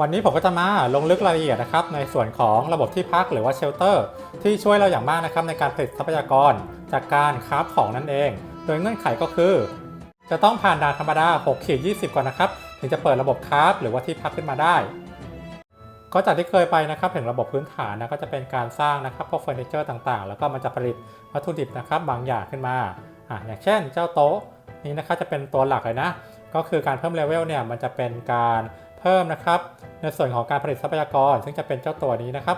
วันนี้ผมก็จะมาลงลึกรายละเอียดนะครับในส่วนของระบบที่พักหรือว่าเชลเตอร์ ที่ช่วยเราอย่างมากนะครับในการผลิตทรัพยากร จากการคราฟของนั่นเอง โดยเงื่อนไขก็คือ จะต้องผ่านด่านธรรมดา6ขีด20 ก่อนนะครับ ถึงจะเปิดระบบคราฟหรือว่าที่พักขึ้นมาได้ ก็จากที่เคยไปนะครับถึงระบบพื้นฐานนะก็จะเป็นการสร้างนะครับพวกเฟอร์นิเจอร์ต่างๆ แล้วก็มันจะผลิตวัตถุดิบนะครับบางอย่างขึ้นมาอะอย่างเช่น เจ้าโต๊ะนี้นะครับจะเป็นตัวหลักเลยนะก็คือการเพิ่มเลเวลเนี่ยมันจะเป็นการ เพิ่มนะครับ ในส่วนของการผลิตทรัพยากร ซึ่งจะเป็นเจ้าตัวนี้นะครับ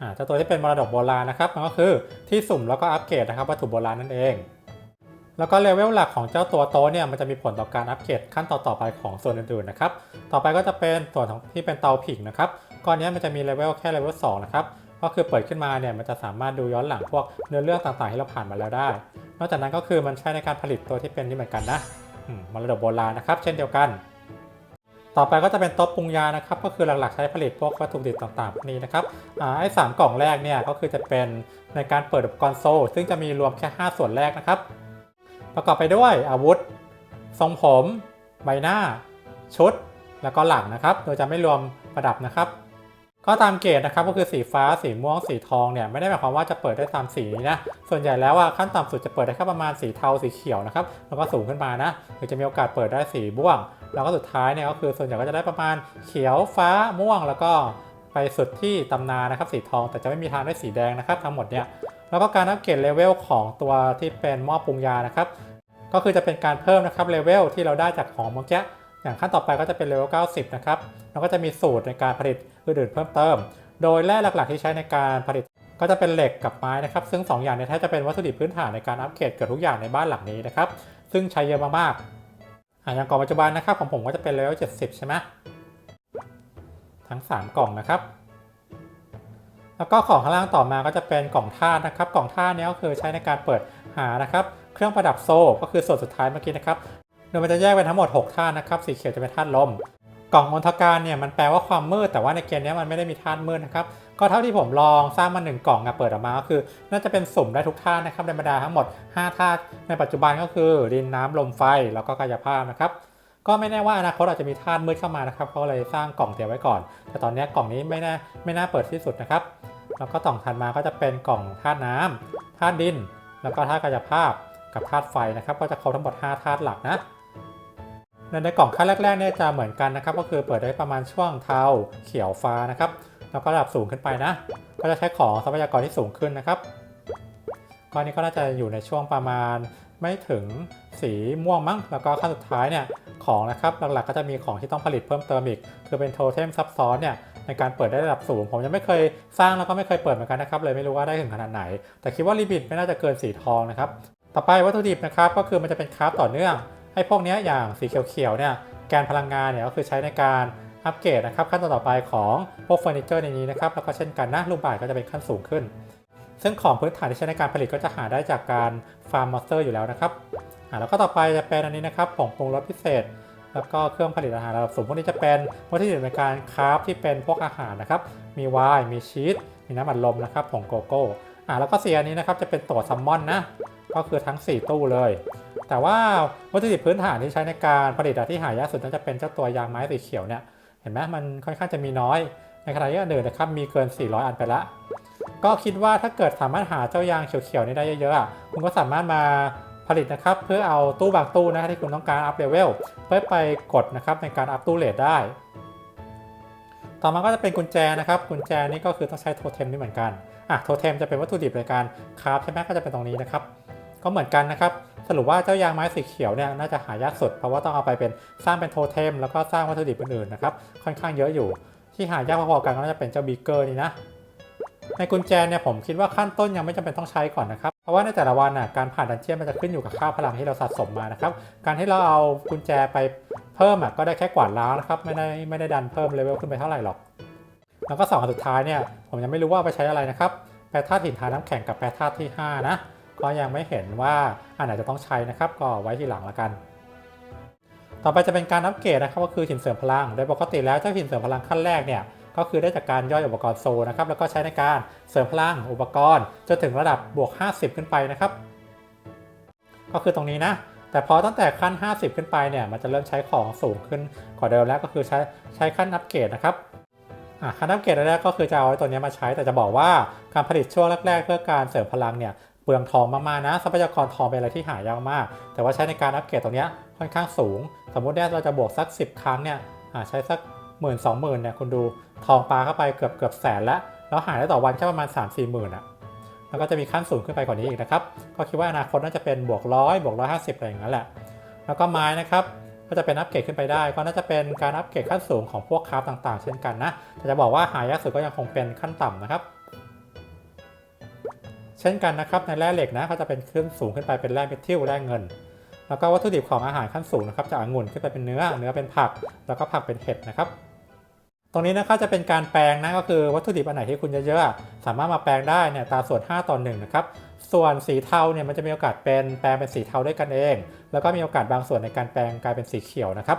อ่าเจ้าตัวที่เป็นมรดกโบราณนะครับมันก็คือที่สุ่มแล้วก็อัปเกรดนะครับวัตถุโบราณนั่นเอง แล้วก็เลเวลหลักของเจ้าตัวโตเนี่ยมันจะมีผลต่อการอัปเกรดขั้นต่อๆไปของส่วนอื่นๆนะครับต่อไปก็จะเป็นส่วนของที่เป็นเตาผิงนะครับก้อนนี้มันจะมีเลเวลแค่เลเวล2นะครับก็คือเปิดขึ้นมาเนี่ยมันจะสามารถดูย้อนหลังพวกเนื้อเรื่องต่างๆที่เราผ่านมาแล้วได้ นอกจากนั้นก็คือมันใช้ในการผลิตตัวที่เป็นนี่เหมือนกันนะ มรดกโบราณนะครับ เช่นเดียวกัน ต่อไปก็จะเป็นโต๊ะปรุงยานะครับ ก็คือหลักๆใช้ผลิตพวกวัตถุดิบต่างๆพวกนี้นะครับอ่าไอ้สามกล่องแรกเนี่ยก็คือจะเป็นในการเปิดอุปกรณ์โซ่ซึ่งจะมีรวมแค่ 5 ส่วนแรกนะครับ ประกอบไปด้วยอาวุธ ทรงผม ใบหน้า ชุด แล้วก็หลังนะครับ โดยจะไม่รวมประดับนะครับ ก็ตามเกรดนะครับก็คือสีฟ้าสีม่วงสีทองเนี่ยไม่ได้หมายความว่าจะเปิดได้ตามสีนี้นะส่วนใหญ่แล้วว่าขั้นต่ำสุดจะเปิดได้แค่ประมาณสีเทาสีเขียวนะครับแล้วก็สูงขึ้นมานะหรือจะมีโอกาสเปิดได้สีม่วง แล้วก็สุดท้ายเนี่ยก็คือส่วนใหญ่ก็จะได้ประมาณเขียวฟ้าม่วงแล้วก็ไปสุดที่ตำนานนะครับสีทองแต่จะไม่มีทางได้สีแดงนะครับทั้งหมดเนี่ยแล้วก็การอัปเกรดเลเวลของตัวที่เป็นหม้อปรุงยานะครับก็คือจะเป็นการเพิ่มนะครับเลเวลที่เราได้จากของเมื่อกี้ อย่างขั้นต่อไปก็จะเป็นเลเวล90 นะครับแล้วก็จะมีสูตรในการผลิตอื่นๆเพิ่มเติม โดยแร่หลักๆที่ใช้ในการผลิตก็จะเป็นเหล็กกับไม้นะครับ ซึ่ง 2 อย่างนี้แทบจะเป็นวัตถุดิบพื้นฐานในการอัปเกรดเกือบทุกอย่างในบ้านหลังนี้นะครับ ซึ่งใช้เยอะมากๆอะอย่างกล่องปัจจุบันนะครับของผมก็จะเป็นเลเวล70 ใช่ไหมทั้ง 3 กล่องนะครับ แล้วก็ของข้างล่างต่อมาก็จะเป็นกล่องธาตุนะครับ กล่องธาตุเนี้ก็คือใช้ในการเปิดหานะครับ เครื่องประดับโซ่ก็คือส่วนสุดท้ายเมื่อกี้นะครับ โดยมันจะแยกเป็นทั้งหมด 6 ธาตุนะครับ สีเขียวจะเป็นธาตุลม กล่องมนทการเนี่ยมันแปลว่าความมืด แต่ว่าในเกมนี้มันไม่ได้มีธาตุมืดนะครับ ก็เท่าที่ผมลองสร้างมาหนึ่งกล่องอะเปิดออกมาก็คือ น่าจะเป็นสุ่มได้ทุกธาตุนะครับในบรรดาทั้งหมด 5 ธาตุ ในปัจจุบันก็คือดินน้ำลมไฟ แล้วก็กายภาพนะครับก็ไม่แน่ว่าอนาคตอาจจะมีธาตุมืดเข้ามานะครับเขาเลยสร้างกล่องเตรียมไว้ก่อน แต่ตอนนี้กล่องนี้ไม่น่าไม่น่าเปิดที่สุดนะครับ แล้วก็ต่องถัดมาก็จะเป็นกล่องธาตุน้ำธาตุดิน แล้วก็ธาตุกายภาพ กับธาตุไฟนะครับ ก็จะครบทั้งหมด 5 ธาตุหลักนะ ในในกล่องขั้นแรกๆเนี่ยจะเหมือนกันนะครับ ก็คือเปิดได้ประมาณช่วงเทาเขียวฟ้านะครับ แล้วก็ระดับสูงขึ้นไปนะ ก็จะใช้ของทรัพยากรที่สูงขึ้นนะครับก้อนนี้ก็น่าจะอยู่ในช่วงประมาณไม่ถึงสีม่วงมั้ง แล้วก็ขั้นสุดท้ายเนี่ยของนะครับหลักๆก็จะมีของที่ต้องผลิตเพิ่มเติมอีก คือเป็นโทเทมซับซ้อนเนี่ยในการเปิดได้ระดับสูง ผมยังไม่เคยสร้างแล้วก็ไม่เคยเปิดเหมือนกันนะครับเลยไม่รู้ว่าได้ถึงขนาดไหน แต่คิดว่าลิมิตไม่น่าจะเกินสีทองนะครับต่อไปวัตถุดิบนะครับก็คือมันจะเป็นคราฟต่อเนื่อง ไอ้พวกนี้อย่างสีเขียวๆเนี่ยแกนพลังงานเนี่ยก็คือใช้ในการอัปเกรดนะครับขั้นตอนต่อไปของพวกเฟอร์นิเจอร์ในนี้นะครับแล้วก็เช่นกันนะลูกบาศก์ก็จะเป็นขั้นสูงขึ้น ซึ่งของพื้นฐานที่ใช้ในการผลิตก็จะหาได้จากการฟาร์มมอสเตอร์อยู่แล้วนะครับอ่าแล้วก็ต่อไปจะเป็นอันนี้นะครับผงปรุงรสพิเศษ แล้วก็เครื่องผลิตอาหารระดับสูงพวกนี้จะเป็นวัตถุดิบในการคราฟที่เป็นพวกอาหารนะครับมีไวน์มีชีสมีน้ำมันลมนะครับผงโกโก้อ่าแล้วก็สีอันนี้นะครับจะเป็นตัวซัมมอนนะก็คือทั้ง 4 ตู้เลย แต่ว่าวัตถุดิบพื้นฐานที่ใช้ในการผลิตอะที่หายากสุดน่าจะเป็นเจ้าตัวยางไม้สีเขียวเนี่ยเห็นไหมมันค่อนข้างจะมีน้อย ในขณะที่อันอื่นนะครับมีเกิน 400 อันไปละก็คิดว่าถ้าเกิดสามารถหาเจ้ายางเขียวๆนี้ได้เยอะๆอะคุณก็สามารถมาผลิตนะครับเพื่อเอาตู้บางตู้นะที่คุณต้องการอัพเลเวลเพื่อไปกดนะครับในการอัพตู้เลทได้ ต่อมาก็จะเป็นกุญแจนะครับ กุญแจนี่ก็คือต้องใช้โทเทมนี่เหมือนกันอะโทเทมจะเป็นวัตถุดิบในการคราฟใช่ไหมก็จะเป็นตรงนี้นะครับ ก็เหมือนกันนะครับ สรุปว่าเจ้ายางไม้สีเขียวเนี่ยน่าจะหายากสุด เพราะว่าต้องเอาไปเป็นสร้างเป็นโทเทม แล้วก็สร้างวัตถุดิบอื่นๆนะครับค่อนข้างเยอะอยู่ ที่หายากพอๆกันก็น่าจะเป็นเจ้าบีเกอร์นี่นะในกุญแจเนี่ยผมคิดว่าขั้นต้นยังไม่จำเป็นต้องใช้ก่อนนะครับ เพราะว่าในแต่ละวันน่ะการผ่านดันเจียนมันจะขึ้นอยู่กับค่าพลังที่เราสะสมมานะครับ การที่เราเอากุญแจไปเพิ่มอะก็ได้แค่กวาดล้างนะครับไม่ได้ไม่ได้ดันเพิ่มเลเวลขึ้นไปเท่าไหร่หรอก แล้วก็สองอันสุดท้ายเนี่ยผมยังไม่รู้ว่าไปใช้อะไรนะครับแปรธาตุหินทาน้ำแข็งกับแปรธาตุที่ 5 นะ ก็ยังไม่เห็นว่าอันไหนจะต้องใช้นะครับ ก็ไว้ทีหลังละกัน ต่อไปจะเป็นการอัปเกรดนะครับก็คือหินเสริมพลัง โดยปกติแล้วเจ้าหินเสริมพลังขั้นแรกเนี่ยก็คือได้จากการย่อยอุปกรณ์โซนะครับแล้วก็ใช้ในการเสริมพลังอุปกรณ์จนถึงระดับบวก 50 ขึ้นไปนะครับ ก็คือตรงนี้นะ แต่พอตั้งแต่ขั้น 50 ขึ้นไปเนี่ยมันจะเริ่มใช้ของสูงขึ้นกว่าเดิมแล้วก็คือใช้ใช้ขั้นอัปเกรดนะครับอะขั้นอัปเกรดแรกก็คือจะเอาตัวเนี้ยมาใช้แต่จะบอกว่าการผลิตช่วงแรกๆ เพื่อการเสริมพลังเนี่ย เปลืองทองมากๆนะทรัพยากรทองเป็นอะไรที่หายากมาก แต่ว่าใช้ในการอัปเกรดตรงนี้ค่อนข้างสูง สมมุติเนี่ยเราจะบวกสัก 10 ครั้งเนี่ยใช้สักหมื่นสองหมื่นเนี่ยคุณดูทองปลาเข้าไปเกือบเกือบแสนแล้วแล้วหายได้ต่อวันแค่ประมาณ 3 4หมื่นอะแล้วก็จะมีขั้นสูงขึ้นไปกว่านี้อีกนะครับก็คิดว่าอนาคตน่าจะเป็นบวกร้อยบวกร้อยห้าสิบอะไรอย่างนั้นแหละ แล้วก็ไม้นะครับก็จะเป็นอัปเกรดขึ้นไปได้ ก็น่าจะเป็นการอัปเกรดขั้นสูงของพวกคราฟต่างๆ เช่นกันนะแต่จะบอกว่าหายากสุดก็ยังคงเป็นขั้นต่ำนะครับ เช่นกันนะครับในแร่เหล็กนะก็จะเป็นขึ้นสูงขึ้นไปเป็นแร่เมทิลแร่เงิน แล้วก็วัตถุดิบของอาหารขั้นสูงนะครับจากองุ่นขึ้นไปเป็นเนื้อเนื้อเป็นผัก แล้วก็ผักเป็นเห็ดนะครับตรงนี้นะครับจะเป็นการแปลงนะก็คือวัตถุดิบอันไหนที่คุณเยอะๆสามารถมาแปลงได้เนี่ยตามส่วน 5ต่อ1นะครับส่วนสีเทาเนี่ยมันจะมีโอกาสเป็นแปลงเป็นสีเทาด้วยกันเอง แล้วก็มีโอกาสบางส่วนในการแปลงกลายเป็นสีเขียวนะครับ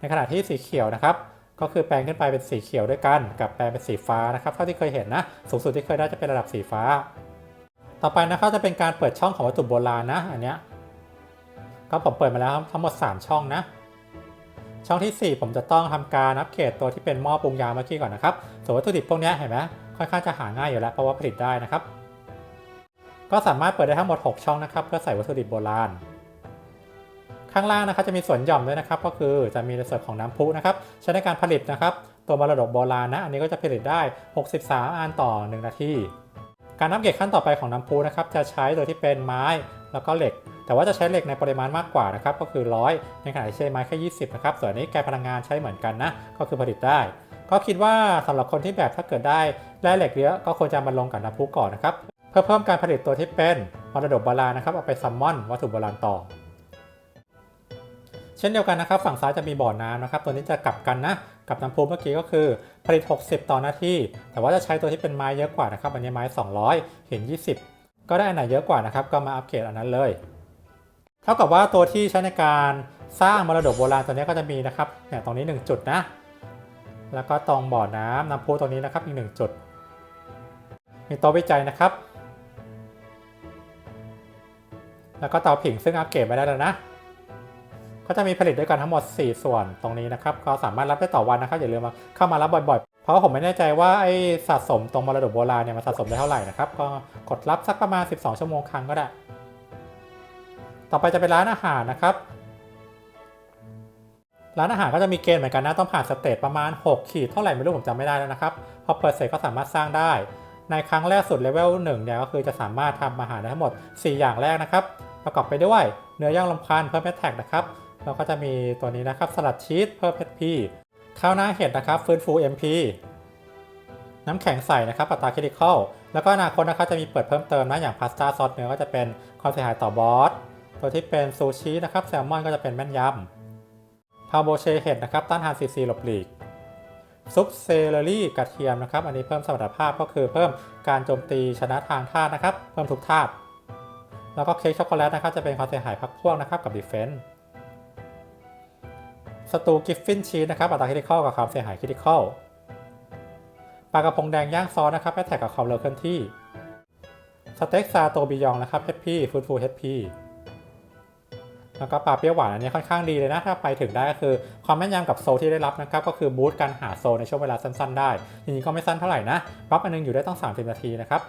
ในขณะที่สีเขียวนะครับก็คือแปลงขึ้นไปเป็นสีเขียวด้วยกัน กับแปลงเป็นสีฟ้านะครับเท่าที่เคยเห็นนะสูงสุดที่เคยได้จะเป็นระดับสีฟ้า ต่อไปนะครับจะเป็นการเปิดช่องของวัตถุโบราณนะอันเนี้ยก็ผมเปิดมาแล้วทั้งหมด 3 ช่องนะ ช่องที่ 4 ผมจะต้องทำการอัปเกรดตัวที่เป็นหม้อปรุงยาเมื่อกี้ก่อนนะครับส่วนวัตถุดิบพวกนี้เห็นไหมค่อนข้างจะหาง่ายอยู่แล้วเพราะว่าผลิตได้นะครับ ก็สามารถเปิดได้ทั้งหมด 6 ช่องนะครับ เพื่อใส่วัตถุดิบโบราณ ข้างล่างนะครับจะมีส่วนหย่อมด้วยนะครับ ก็คือจะมีในส่วนของน้ำพุนะครับใช้ในการผลิตนะครับ ตัวมรดกโบราณนะอันนี้ก็จะผลิตได้ 63 อันต่อ 1 นาที การอัปเกรดขั้นต่อไปของน้ำพุนะครับจะใช้โดยที่เป็นไม้แล้วก็เหล็ก แต่ว่าจะใช้เหล็กในปริมาณมากกว่านะครับก็คือ 100 ในขณะที่ใช้ไม้แค่ 20 นะครับส่วนนี้แกนพลังงานใช้เหมือนกันนะก็คือผลิตได้ ก็คิดว่าสำหรับคนที่แบบถ้าเกิดได้แร่เหล็กเยอะก็ควรจะมาลงกับน้ำพุก่อนนะครับเพื่อเพิ่มการผลิตตัวที่เป็นมรดกโบราณนะครับเอาไปซัมมอนวัตถุโบราณต่อ ช่นเดียวกันนะครับ ฝั่งซ้ายจะมีบ่อน้ำนะครับ ตัวนี้จะกลับกันนะกับน้ำพุเมื่อกี้ก็คือผลิต 60 ต่อนาทีแต่ว่าจะใช้ตัวที่เป็นไม้เยอะกว่านะครับอันนี้ไม้ 200 เห็น 20 ก็ได้อันไหนเยอะกว่านะครับก็มาอัปเกรดอันนั้นเลย เท่ากับว่าตัวที่ใช้ในการสร้างมรดกโบราณตัวนี้ก็จะมีนะครับเนี่ยตรงนี้ 1 จุดนะ แล้วก็ตรงบ่อน้ำน้ำพุตรงนี้นะครับอีก 1 จุด มีโต๊ะวิจัยนะครับ แล้วก็เตาผิงซึ่งอัปเกรดไปได้แล้วนะ ก็จะมีผลิตด้วยกันทั้งหมด 4 ส่วนตรงนี้นะครับก็สามารถรับได้ต่อวันนะครับอย่าลืมมาเข้ามารับบ่อยๆ เพราะว่าผมไม่แน่ใจว่าไอ้สะสมตรงมรดกโบราณเนี่ยมันสะสมได้เท่าไหร่นะครับก็กดรับสักประมาณ 12 ชั่วโมงครั้งก็ได้ ต่อไปจะเป็นร้านอาหารนะครับร้านอาหารก็จะมีเกณฑ์เหมือนกันนะต้องผ่านสเตจประมาณ 6 ขีดเท่าไหร่ไม่รู้ผมจำไม่ได้แล้วนะครับพอเปิดเสร็จก็สามารถสร้างได้ ในครั้งแรกสุดเลเวล1เนี่ยก็คือจะสามารถทำอาหารได้ทั้งหมด 4 อย่างแรกนะครับ ประกอบไปด้วยเนื้อย่างลมควันเพิ่มแพทแท็กนะครับ แล้วก็จะมีตัวนี้นะครับสลัดชีสเพิ่มเพีข้าวหน้าเห็ดนะครับฟื้นฟู MP น้ำแข็งใสนะครับอัตราคริติคอลแล้วก็อนาคตนะครับจะมีเปิดเพิ่มเติมนะอย่างพาสต้าซอสเนื้อก็จะเป็นความเสียหายต่อบอสตัวที่เป็นซูชินะครับแซลมอนก็จะเป็นแม่นยำพาโบเชเห็ดนะครับต้านทานซีซีหลบหลีกซุปเซเลอรี่กระเทียมนะครับอันนี้เพิ่มสมรรถภาพก็คือเพิ่มการโจมตีชนะทางธานะครับ เพิ่มทุกธาแล้วก็เค้กช็อกโกแลตนะครับจะเป็นความเสียหายพักพวกนะครับกับดีเฟนส์ สตูกิฟฟินชีสนะครับอัตราคริติคอลกับความเสียหายคริติคอลปลากระพงแดงย่างซอสนะครับแอตแทกกับความเร็วเคลื่อนที่ สเต็กซาโตบิยองนะครับเฮดพีฟูดฟูเฮดพีแล้วก็ปลาเปรี้ยวหวานอันนี้ค่อนข้างดีเลยนะ ถ้าไปถึงได้ก็คือความแม่นยำกับโซที่ได้รับนะครับ ก็คือบูสต์การหาโซในช่วงเวลาสั้นๆได้ จริงๆ ก็ไม่สั้นเท่าไหร่นะบัฟอันนึงอยู่ได้ต้อง 30 นาทีนะครับ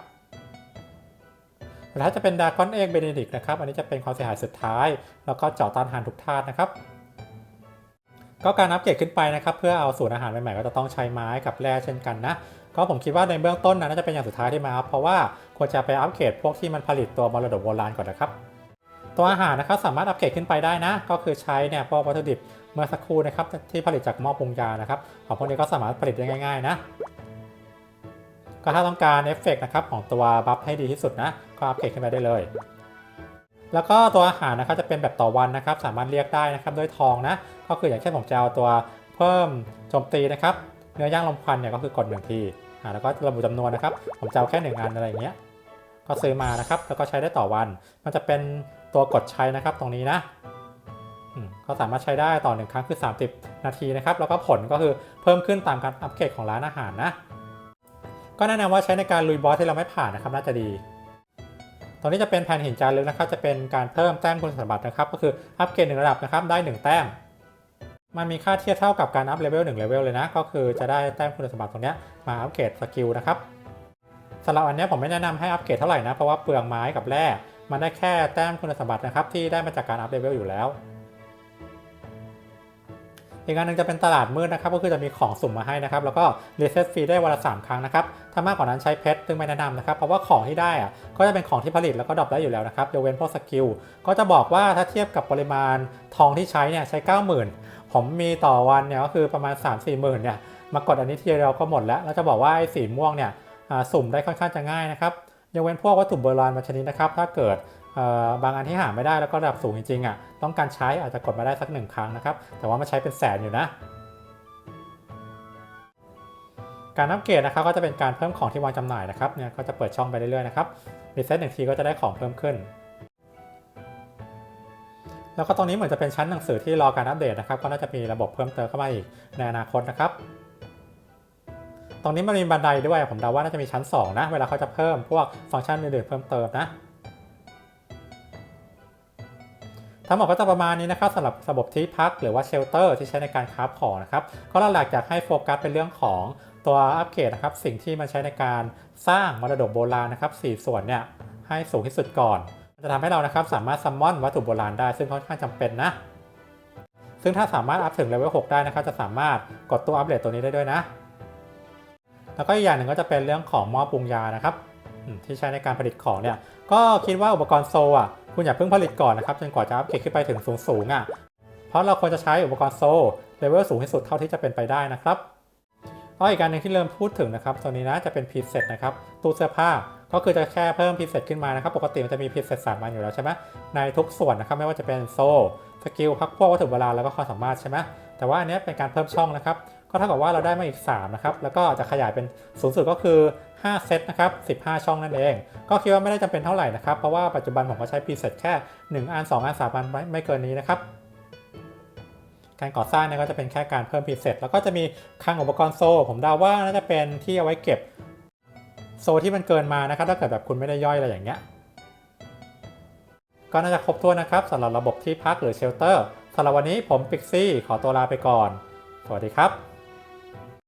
แต่ถ้าจะเป็นดากอนเอกเบเนดิกนะครับ อันนี้จะเป็นความเสียหายสุดท้าย แล้วก็เจาะต้านทานทุกธาตุนะครับ ก็การอัปเกรดขึ้นไปนะครับเพื่อเอาสูตรอาหารใหม่ๆก็จะต้องใช้ไม้กับแร่เช่นกันนะก็ผมคิดว่าในเบื้องต้นนะน่าจะเป็นอย่างสุดท้ายที่มาอัพเพราะว่าควรจะไปอัปเกรดพวกที่มันผลิตตัวมรดกโบราณก่อนนะครับตัวอาหารนะครับสามารถอัปเกรดขึ้นไปได้นะ ก็คือใช้เนี่ยพวกวัตถุดิบเมื่อสักครู่นะครับที่ผลิตจากหม้อปรุงยานะครับของพวกนี้ก็สามารถผลิตได้ง่าย ๆ นะ ก็ถ้าต้องการเอฟเฟกต์นะครับของตัวบัฟให้ดีที่สุดนะก็อัปเกรดขึ้นไปได้เลย แล้วก็ตัวอาหารนะครับจะเป็นแบบต่อวันนะครับ สามารถเรียกได้นะครับด้วยทองนะ ก็คืออย่างเช่นผมจะเอาตัวเพิ่มโจมตีนะครับเนื้อย่างลมควันเนี่ยก็คือกดหนึ่งทีอ่าแล้วก็ระบุจำนวนนะครับ ผมจะเอาแค่หนึ่งอันอะไรอย่างเงี้ยก็ซื้อมานะครับ แล้วก็ใช้ได้ต่อวัน มันจะเป็นตัวกดใช้นะครับตรงนี้นะก็สามารถใช้ได้ต่อหนึ่งครั้งคือ 30 นาทีนะครับ แล้วก็ผลก็คือเพิ่มขึ้นตามการอัปเกรดของร้านอาหารนะ ก็แนะนำว่าใช้ในการลุยบอสที่เราไม่ผ่านนะครับน่าจะดี ตรงนี้จะเป็นแผ่นหินจารึกนะครับ จะเป็นการเพิ่มแต้มคุณสมบัตินะครับ ก็คืออัปเกรดหนึ่งระดับนะครับ ได้ 1 แต้ม มันมีค่าเทียบเท่ากับการอัพเลเวล1เลเวลเลยนะ ก็คือจะได้แต้มคุณสมบัติตรงนี้มาอัปเกรดสกิลนะครับสำหรับอันนี้ผมไม่แนะนำให้อัปเกรดเท่าไหร่นะ เพราะว่าเปลืองไม้กับแร่ มันได้แค่แต้มคุณสมบัตินะครับที่ได้มาจากการอัพเลเวลอยู่แล้ว อีกอันหนึงจะเป็นตลาดมืดนะครับก็คือจะมีของสุ่มมาให้นะครับแล้วก็รีเซ็ตฟรีได้วันละ3ครั้งนะครับถ้ามากกว่านั้นใช้เพชรซึ่งไม่แนะนำนะครับเพราะว่าของที่ได้อะก็จะเป็นของที่ผลิตแล้วก็ดรอปได้อยู่แล้วนะครับยกเว้นพวกสกิลก็จะบอกว่าถ้าเทียบกับปริมาณทองที่ใช้เนี่ยใช้ 90,000 ผมมีต่อวันเนี่ยก็คือประมาณ 3 4หมื่นเนี่ยมากดอันนี้ทีเดียวก็หมดแล้วแล้วจะบอกว่าไอ้สีม่วงเนี่ยสุ่มได้ค่อนข้างจะง่ายนะครับยกเว้นพวกวัตถุโบราณบางชนิดนะครับ ถ้าเกิด บางอันที่หาไม่ได้แล้วก็ระดับสูงจริงๆอะต้องการใช้อาจจะกดมาได้สักหนึ่งครั้งนะครับ แต่ว่ามันใช้เป็นแสนอยู่นะ การอัปเกรดนะครับก็จะเป็นการเพิ่มของที่วางจำหน่ายนะครับเนี่ยก็จะเปิดช่องไปเรื่อยๆนะครับรีเซ็ตหนึ่งทีก็จะได้ของเพิ่มขึ้นแล้วก็ตรงนี้เหมือนจะเป็นชั้นหนังสือที่รอการอัปเดตนะครับ ก็น่าจะมีระบบเพิ่มเติมเข้ามาอีกในอนาคตนะครับ ตรงนี้มันมีบันไดด้วยผมเดาว่าน่าจะมีชั้น 2 นะ เวลาเขาจะเพิ่มพวกฟังก์ชันอื่นๆเพิ่มเติมนะ ทั้งหมดก็จะประมาณนี้นะครับสำหรับระบบที่พักหรือว่าเชลเตอร์ที่ใช้ในการคราฟของนะครับก็หลักๆอยากให้โฟกัสเป็นเรื่องของตัวอัปเกรดนะครับสิ่งที่มันใช้ในการสร้างมรดกโบราณนะครับสี่ส่วนเนี่ยให้สูงที่สุดก่อน จะทำให้เรานะครับสามารถซัมมอนวัตถุโบราณได้ซึ่งค่อนข้างจำเป็นนะ ซึ่งถ้าสามารถอัพถึงเลเวล6ได้นะครับจะสามารถกดตัวอัปเดตตัวนี้ได้ด้วยนะ แล้วก็อีกอย่างหนึ่งก็จะเป็นเรื่องของหม้อปรุงยานะครับที่ใช้ในการผลิตของเนี่ย ก็คิดว่าอุปกรณ์โซอะคุณอย่าเพิ่งผลิตก่อนนะครับจนกว่าจะอัปเกรดขึ้นไปถึงสูงๆอะเพราะเราควรจะใช้อุปกรณ์โซเลเวลสูงที่สุดเท่าที่จะเป็นไปได้นะครับก็อีกการหนึ่งที่เริ่มพูดถึงนะครับตัวนี้นะจะเป็นพีเซตนะครับตู้เสื้อผ้าก็คือจะแค่เพิ่มพีเซตขึ้นมานะครับ ปกติมันจะมีพีเซตสามอันอยู่แล้วใช่ไหมในทุกส่วนนะครับไม่ว่าจะเป็นโซสกิลพักพวกวัตถุโบราณแล้วก็ความสามารถใช่ไหมแต่ว่าอันนี้เป็นการเพิ่มช่องนะครับก็เท่ากับว่าเราได้มาอีก3นะครับแล้วก็จะขยายเป็นสูงสุดก็คือ 5 เซตนะครับ 15 ช่องนั่นเอง ก็คิดว่าไม่ได้จำเป็นเท่าไหร่นะครับ เพราะว่าปัจจุบันผมก็ใช้พรีเซตแค่ 1 อัน 2 อัน 3 อันไม่ไม่เกินนี้นะครับ การก่อสร้างเนี่ยก็จะเป็นแค่การเพิ่มพรีเซตแล้วก็จะมีคลังอุปกรณ์โซ่ ผมเดาว่าน่าจะเป็นที่เอาไว้เก็บโซ่ที่มันเกินมานะครับ ถ้าเกิดแบบคุณไม่ได้ย่อยอะไรอย่างเงี้ย ก็น่าจะครบถ้วนนะครับสำหรับระบบที่พักหรือเชลเตอร์สำหรับวันนี้ผมปิกซี่ขอตัวลาไปก่อน สวัสดีครับ